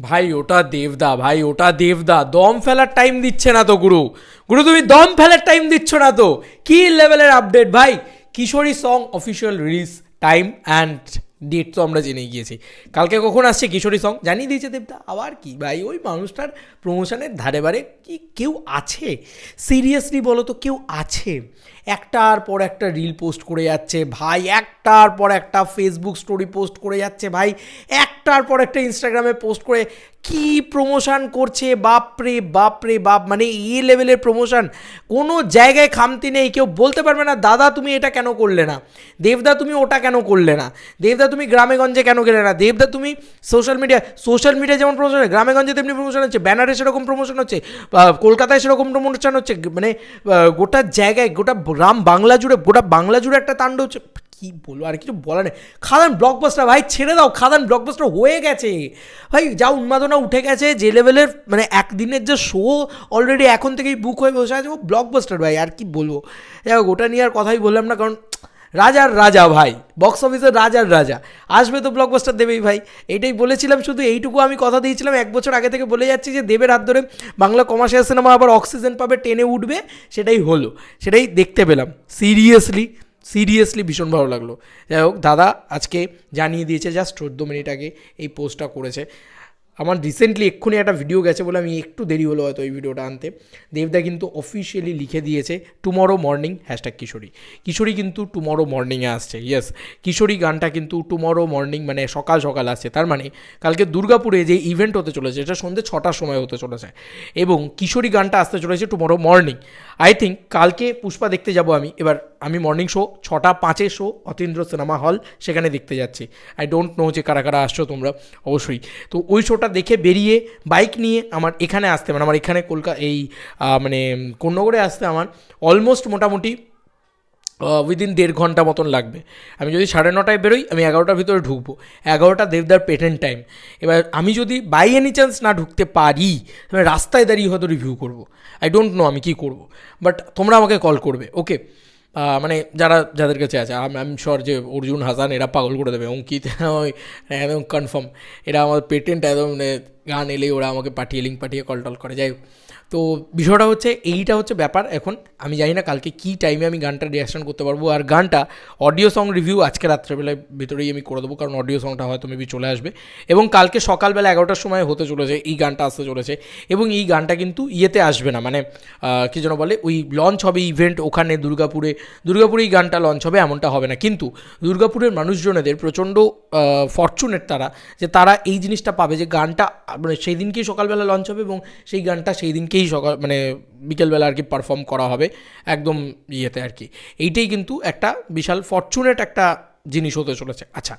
ভাই, ওটা দেবদা, ভাই, ওটা দেবদা। দম ফেলার টাইম দিচ্ছে না তো, গুরু। গুরু, তুমি দম ফেলার টাইম দিচ্ছ না তো। কি লেভেলের আপডেট ভাই? Kishori song official release time and date তো আমরা জেনে গিয়েছি। কালকে কখন আসছে কিশোরী সং জানিয়ে দিয়েছে দেবদা। আবার কি ভাই? ওই মানুষটার প্রমোশনের ধারে বারে কি কেউ আছে? সিরিয়াসলি বলো তো, কেউ আছে? একটার পর একটা রিল পোস্ট করে যাচ্ছে ভাই, একটার পর একটা ফেসবুক স্টোরি পোস্ট করে যাচ্ছে ভাই, একটার পর একটা ইনস্টাগ্রামে পোস্ট করে কি প্রমোশন করছে? বাপরে বাপরে, বাপ মানে এই লেভেলের প্রমোশন কোনো জায়গায় খামতি নেই, কেউ বলতে পারবে না, দাদা, তুমি এটা কেন করলে না? দেবদা, তুমি ওটা কেন করলে না? দেবদা তুমি গ্রামে গঞ্জে কেন গেলে না? দেবদা, তুমি সোশ্যাল মিডিয়া সোশ্যাল মিডিয়া যেমন প্রমোশন হয় গ্রামে গঞ্জে তেমনি প্রমোশন হচ্ছে ব্যানারে সেরকম প্রমোশন হচ্ছে কলকাতায় সেরকম প্রমোশন হচ্ছে মানে গোটা জায়গায়, গোটা গ্রাম বাংলা জুড়ে, গোটা বাংলা জুড়ে একটা তাণ্ড হচ্ছে। কী বলব, আর কিছু বলার নেই। খাদান ব্লকবাস্টার ভাই, ছেড়ে দাও, খাদান ব্লকবাস্টার হয়ে গেছে। ভাই, যা উন্মাদনা উঠে গেছে, যে লেভেলের মানে একদিনের যে শো অলরেডি এখন থেকেই বুক হয়ে বসে আছে, ও ব্লকবাস্টার ভাই, আর কি বলব। যাই হোক, ওটা নিয়ে আর কথাই বললাম না, কারণ রাজার রাজা ভাই। বক্স অফিসের রাজার রাজা। আসবে তো ব্লকবাস্টার দেবেই ভাই। এটাই বলেছিলাম শুধু এইটুকু আমি কথা দিয়েছিলাম। এক বছর আগে থেকে বলে যাচ্ছি যে দেবের হাত ধরে বাংলা কমার্শিয়াল সিনেমা আবার অক্সিজেন পাবে টেনে উঠবে, সেটাই হলো। সেটাই দেখতে পেলাম। সিরিয়াসলি সিরিয়াসলি ভীষণ ভালো লাগল। যাই হোক, দাদা আজকে জানিয়ে দিয়েছে জাস্ট চোদ্দ মিনিট আগে এই পোস্টটা করেছে। আমার রিসেন্টলি এক্ষুনি একটা ভিডিও গেছে বলে আমি একটু দেরি হলো হয়তো এই ভিডিওটা আনতে। দেবদা কিন্তু অফিসিয়ালি লিখে দিয়েছে tomorrow morning hashtag Kishori. Kishori কিন্তু টুমরো মর্নিংয়ে আসছে ইয়েস কিশোরী গানটা কিন্তু টুমরো মর্নিং মানে সকাল সকাল আসছে, তার মানে কালকে দুর্গাপুরে যে ইভেন্ট হতে চলেছে, এটা সন্ধ্যে ছটার সময় হতে চলেছে। এবং কিশোরী গানটা আসতে চলেছে টুমরো মর্নিং আই থিঙ্ক কালকে পুষ্পা দেখতে যাব আমি, এবার আমি মর্নিং শো ছটা পাঁচে শো অতীন্দ্র সিনেমা হল সেখানে দেখতে যাচ্ছি। আই ডোন্ট নো যে কারা কারা আসছো তোমরা, অবশ্যই। তো ওই শোটা দেখে বেরিয়ে বাইক নিয়ে আমার এখানে আসতে মানে আমার এখানে কলকাতা এই মানে কোন্নগরে আসতে আমার অলমোস্ট মোটামুটি উইদিন দেড় ঘণ্টা মতন লাগবে। আমি যদি সাড়ে নটায় বেরোই, আমি এগারোটার ভিতরে ঢুকবো। এগারোটা দেবদার পেটেন্ট টাইম। এবার আমি যদি বাই এনি চান্স না ঢুকতে পারি, তাহলে রাস্তায় দাঁড়িয়ে হয়তো রিভিউ করব। আই ডোন্ট নো আমি কী করব। বাট তোমরা আমাকে কল করবে। ওকে মানে যারা যাদের কাছে আছে আই এম শিওর যে অর্জুন হাসান এরা পাগল করে দেবে, অঙ্কিত, ওই, একদম কনফার্ম এরা আমার পেটেন্ট একদম মানে গান এলেই ওরা আমাকে পাঠিয়ে লিঙ্ক পাঠিয়ে কল টল করে, যাই তো বিষয়টা হচ্ছে, এইটা হচ্ছে ব্যাপার। এখন আমি জানি না কালকে কী টাইমে আমি গানটা রিয়াকশন করতে পারব। আর গানটা অডিও সং রিভিউ আজকে রাত্রেবেলায় ভিতরেই আমি করে দেবো, কারণ অডিও সংটা হয়তো মেবি চলে আসবে। এবং কালকে সকালবেলা এগারোটার সময় হতে চলেছে, এই গানটা আসতে চলেছে। এবং এই গানটা কিন্তু ইয়েতে আসবে না মানে কী যেন বলে, ওই লঞ্চ হবে ইভেন্ট ওখানে দুর্গাপুরে। দুর্গাপুরে এই গানটা লঞ্চ হবে, এমনটা হবে না। কিন্তু দুর্গাপুরের মানুষজনেদের প্রচণ্ড ফরচুনেট তারা, যে তারা এই জিনিসটা পাবে যে গানটা মানে সেই দিনকেই সকালবেলা লঞ্চ হবে এবং সেই গানটা সেই দিনকেই সকাল মানে বিকেলবেলা আর কি পারফর্ম করা হবে একদম ইয়েতে আর কি এইটাই কিন্তু একটা বিশাল ফর্চুনেট একটা জিনিস হতে চলেছে আচ্ছা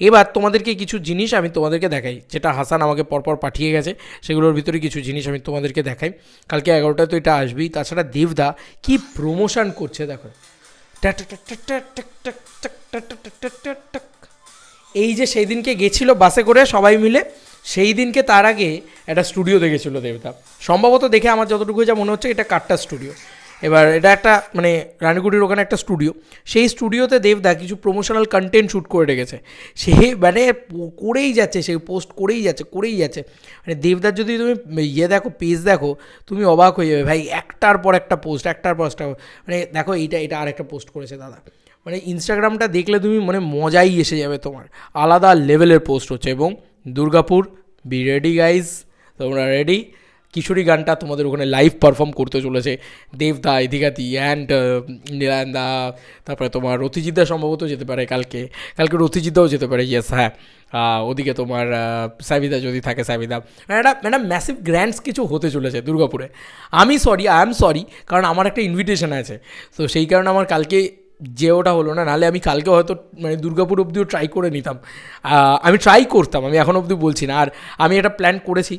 এবার তোমাদেরকে কিছু জিনিস আমি তোমাদেরকে দেখাই যেটা হাসান আমাকে পরপর পাঠিয়ে গেছে সেগুলোর ভিতরে কিছু জিনিস আমি তোমাদেরকে দেখাই কালকে এগারোটায় তো এটা আসবেই তাছাড়া দেবদা কি প্রমোশন করছে দেখো এই যে সেই দিনকে গেছিল বাসে করে সবাই মিলে সেই দিনকে তার আগে একটা স্টুডিও গেছিল দেবদা সম্ভবত দেখে আমার যতটুকু যা মনে হচ্ছে এটা কাটটা স্টুডিও এবার এটা একটা মানে রানীগুড়ির ওখানে একটা স্টুডিও সেই স্টুডিওতে দেবদা কিছু প্রমোশনাল কন্টেন্ট শ্যুট করে রেখেছে। সে মানে করেই যাচ্ছে, সে পোস্ট করেই যাচ্ছে করেই যাচ্ছে। মানে দেবদার যদি তুমি ইয়ে দেখো পেজ দেখো, তুমি অবাক হয়ে যাবে, ভাই, একটার পর একটা পোস্ট একটার পর একটা মানে দেখো, এইটা, এটা আরেকটা পোস্ট করেছে দাদা। মানে ইনস্টাগ্রামটা দেখলে তুমি মানে মজাই এসে যাবে তোমার। আলাদা লেভেলের পোস্ট হচ্ছে এবং দুর্গাপুর বি রেডি গাইজ তোমরা রেডি কিশোরী গানটা তোমাদের ওখানে লাইভ পারফর্ম করতে চলেছে দেবদা, ইধিকাতি অ্যান্ড নীলায়ন্দা, তারপরে তোমার রথিজিদা সম্ভবত যেতে পারে কালকে। কালকে রথিজিদাও যেতে পারে ইয়েস হ্যাঁ। ওদিকে তোমার সাবিদা যদি থাকে, সাবিদা। একটা একটা ম্যাসিভ গ্র্যান্ডস কিছু হতে চলেছে দুর্গাপুরে। আমি সরি আই এম সরি কারণ আমার একটা ইনভিটেশন আছে। তো সেই কারণে আমার কালকে যে ওটা হলো না নাহলে আমি কালকে হয়তো মানে দুর্গাপুর অবধিও ট্রাই করে নিতাম। আমি ট্রাই করতাম, আমি এখন অবধি বলছি না। আর আমি একটা প্ল্যান করেছি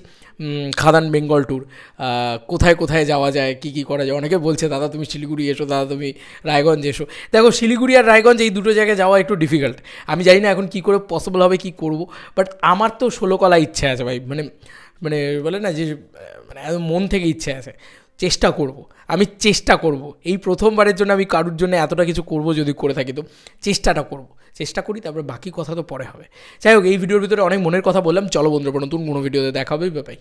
খাদান বেঙ্গল ট্যুর কোথায় কোথায় যাওয়া যায়, কী কী করা যায়? অনেকে বলছে, দাদা তুমি শিলিগুড়ি এসো, দাদা তুমি রায়গঞ্জ এসো। দেখো, শিলিগুড়ি আর রায়গঞ্জ এই দুটো জায়গায় যাওয়া একটু ডিফিকাল্ট আমি জানি না এখন কী করে পসিবল হবে, কী করব বাট আমার তো ষোলো কলা ইচ্ছে আছে ভাই। মানে মানে বলে না যে মানে মন থেকে ইচ্ছে আছে। চেষ্টা করব। আমি চেষ্টা করব। এই প্রথমবারের জন্য আমি কারুর জন্য এতটা কিছু করব যদি করে থাকি, তো চেষ্টাটা করব। চেষ্টা করি, তারপরে বাকি কথা তো পরে হবে। যাই হোক, এই ভিডিওর ভিতরে অনেক মনের কথা বললাম। চলো বন্ধুরা, নতুন কোনো ভিডিওতে দেখা হবে ব্যাপাই